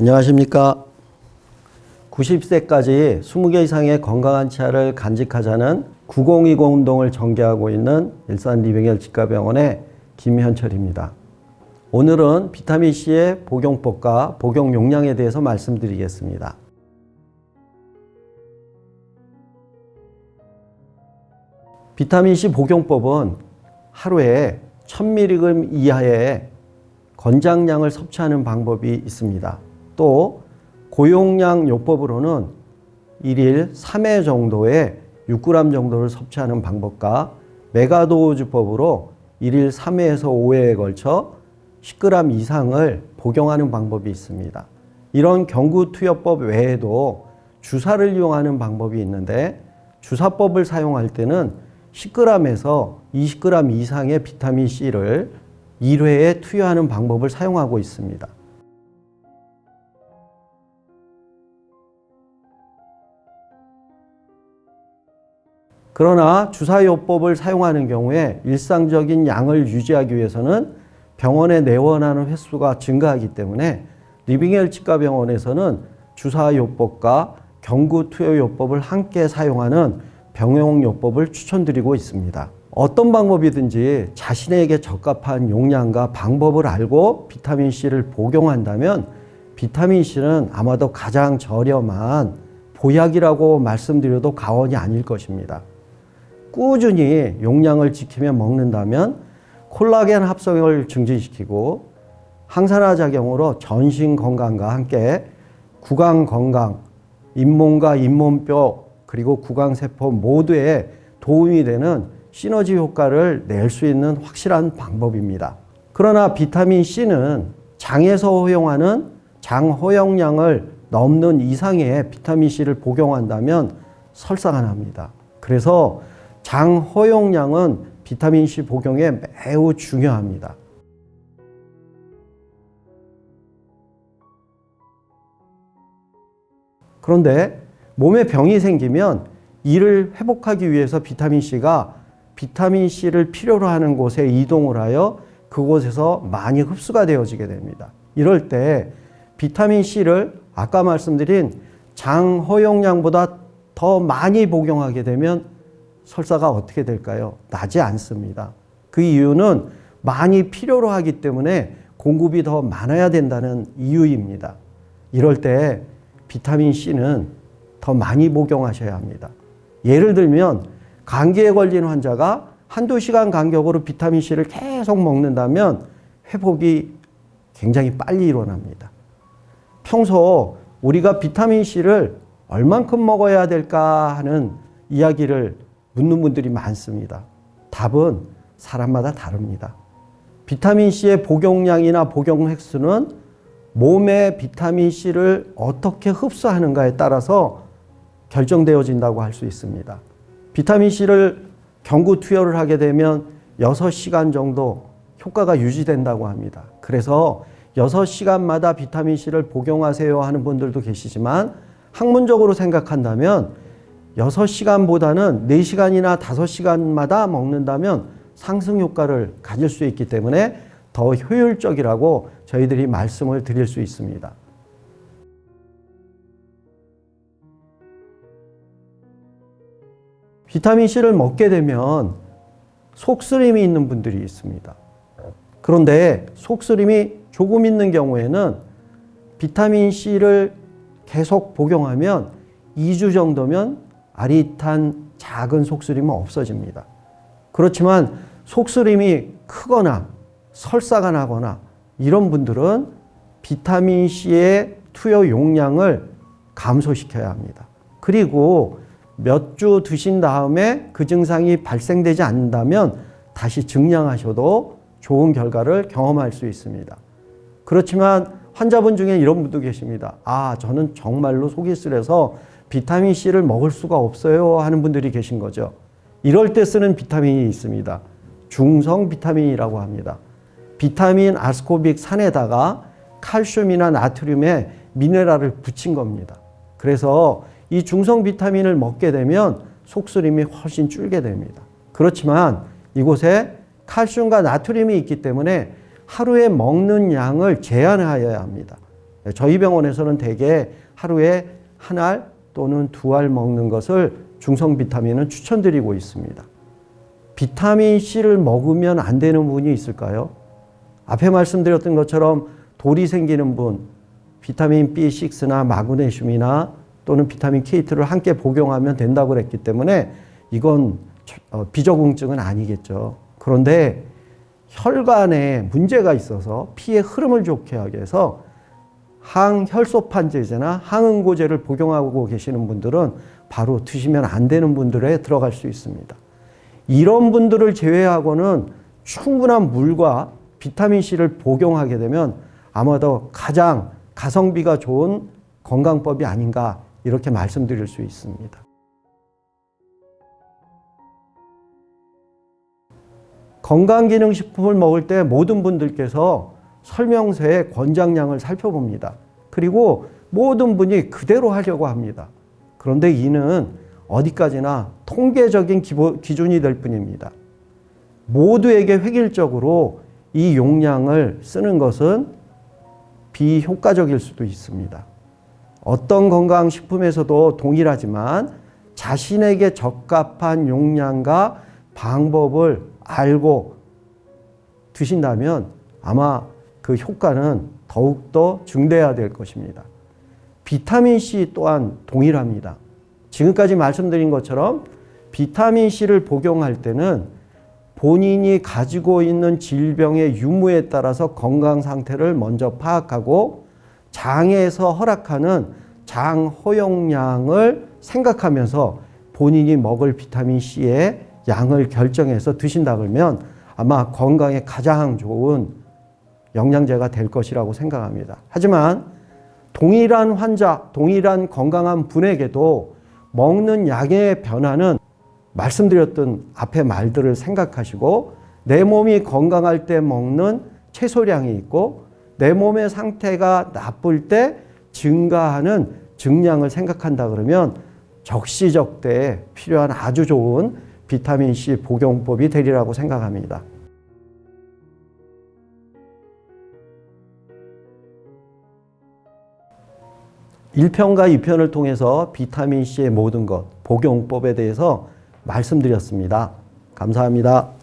안녕하십니까. 90세까지 20개 이상의 건강한 치아를 간직하자는 9020 운동을 전개하고 있는 일산 리빙헬 치과병원의 김현철입니다. 오늘은 비타민C의 복용법과 복용 용량에 대해서 말씀드리겠습니다. 비타민C 복용법은 하루에 1000mg 이하의 권장량을 섭취하는 방법이 있습니다. 또 고용량 요법으로는 1일 3회 정도의 6g 정도를 섭취하는 방법과 메가도우즈법으로 1일 3회에서 5회에 걸쳐 10g 이상을 복용하는 방법이 있습니다. 이런 경구 투여법 외에도 주사를 이용하는 방법이 있는데 주사법을 사용할 때는 10g에서 20g 이상의 비타민 C를 1회에 투여하는 방법을 사용하고 있습니다. 그러나 주사요법을 사용하는 경우에 일상적인 양을 유지하기 위해서는 병원에 내원하는 횟수가 증가하기 때문에 리빙헬 치과병원에서는 주사요법과 경구투여요법을 함께 사용하는 병용요법을 추천드리고 있습니다. 어떤 방법이든지 자신에게 적합한 용량과 방법을 알고 비타민C를 복용한다면 비타민C는 아마도 가장 저렴한 보약이라고 말씀드려도 과언이 아닐 것입니다. 꾸준히 용량을 지키며 먹는다면 콜라겐 합성을 증진시키고 항산화 작용으로 전신 건강과 함께 구강 건강, 잇몸과 잇몸뼈 그리고 구강 세포 모두에 도움이 되는 시너지 효과를 낼 수 있는 확실한 방법입니다. 그러나 비타민 C는 장에서 허용하는 장 허용량을 넘는 이상의 비타민 C를 복용한다면 설사가 납니다. 그래서 장 허용량은 비타민 C 복용에 매우 중요합니다. 그런데 몸에 병이 생기면 이를 회복하기 위해서 비타민 C가 비타민 C를 필요로 하는 곳에 이동을 하여 그곳에서 많이 흡수가 되어지게 됩니다. 이럴 때 비타민 C를 아까 말씀드린 장 허용량보다 더 많이 복용하게 되면 설사가 어떻게 될까요? 나지 않습니다. 그 이유는 많이 필요로 하기 때문에 공급이 더 많아야 된다는 이유입니다. 이럴 때 비타민 C는 더 많이 복용하셔야 합니다. 예를 들면 감기에 걸린 환자가 한두 시간 간격으로 비타민 C를 계속 먹는다면 회복이 굉장히 빨리 일어납니다. 평소 우리가 비타민 C를 얼만큼 먹어야 될까 하는 이야기를 묻는 분들이 많습니다. 답은 사람마다 다릅니다. 비타민 C의 복용량이나 복용 횟수는 몸에 비타민 C를 어떻게 흡수하는가에 따라서 결정되어진다고 할 수 있습니다. 비타민 C를 경구 투여를 하게 되면 6시간 정도 효과가 유지된다고 합니다. 그래서 6시간마다 비타민 C를 복용하세요 하는 분들도 계시지만 학문적으로 생각한다면 6시간보다는 4시간이나 5시간마다 먹는다면 상승 효과를 가질 수 있기 때문에 더 효율적이라고 저희들이 말씀을 드릴 수 있습니다. 비타민C를 먹게 되면 속쓰림이 있는 분들이 있습니다. 그런데 속쓰림이 조금 있는 경우에는 비타민C를 계속 복용하면 2주 정도면 아릿한 작은 속쓰림은 없어집니다. 그렇지만 속쓰림이 크거나 설사가 나거나 이런 분들은 비타민C의 투여 용량을 감소시켜야 합니다. 그리고 몇 주 드신 다음에 그 증상이 발생되지 않는다면 다시 증량하셔도 좋은 결과를 경험할 수 있습니다. 그렇지만 환자분 중에 이런 분도 계십니다. 아, 저는 정말로 속이 쓰려서 비타민 C를 먹을 수가 없어요 하는 분들이 계신 거죠. 이럴 때 쓰는 비타민이 있습니다. 중성 비타민이라고 합니다. 비타민 아스코빅 산에다가 칼슘이나 나트륨에 미네랄을 붙인 겁니다. 그래서 이 중성 비타민을 먹게 되면 속쓰림이 훨씬 줄게 됩니다. 그렇지만 이곳에 칼슘과 나트륨이 있기 때문에 하루에 먹는 양을 제한하여야 합니다. 저희 병원에서는 대개 하루에 한 알 또는 두 알 먹는 것을 중성 비타민은 추천드리고 있습니다. 비타민 C를 먹으면 안 되는 분이 있을까요? 앞에 말씀드렸던 것처럼 돌이 생기는 분, 비타민 B6나 마그네슘이나 또는 비타민 K2를 함께 복용하면 된다고 그랬기 때문에 이건 어, 비적응증은 아니겠죠. 그런데 혈관에 문제가 있어서 피의 흐름을 좋게 하기 위해서 항혈소판제제나 항응고제를 복용하고 계시는 분들은 바로 드시면 안 되는 분들에 들어갈 수 있습니다. 이런 분들을 제외하고는 충분한 물과 비타민C를 복용하게 되면 아마도 가장 가성비가 좋은 건강법이 아닌가 이렇게 말씀드릴 수 있습니다. 건강기능식품을 먹을 때 모든 분들께서 설명서의 권장량을 살펴봅니다. 그리고 모든 분이 그대로 하려고 합니다. 그런데 이는 어디까지나 통계적인 기준이 될 뿐입니다. 모두에게 획일적으로 이 용량을 쓰는 것은 비효과적일 수도 있습니다. 어떤 건강식품에서도 동일하지만 자신에게 적합한 용량과 방법을 알고 드신다면 아마 그 효과는 더욱더 중대해야 될 것입니다. 비타민C 또한 동일합니다. 지금까지 말씀드린 것처럼 비타민C를 복용할 때는 본인이 가지고 있는 질병의 유무에 따라서 건강 상태를 먼저 파악하고 장에서 허락하는 장 허용량을 생각하면서 본인이 먹을 비타민C의 양을 결정해서 드신다 그러면 아마 건강에 가장 좋은 영양제가 될 것이라고 생각합니다. 하지만 동일한 환자, 동일한 건강한 분에게도 먹는 약의 변화는 말씀드렸던 앞의 말들을 생각하시고 내 몸이 건강할 때 먹는 채소량이 있고 내 몸의 상태가 나쁠 때 증가하는 증량을 생각한다 그러면 적시적대에 필요한 아주 좋은 비타민 C 복용법이 되리라고 생각합니다. 1편과 2편을 통해서 비타민 C의 모든 것, 복용법에 대해서 말씀드렸습니다. 감사합니다.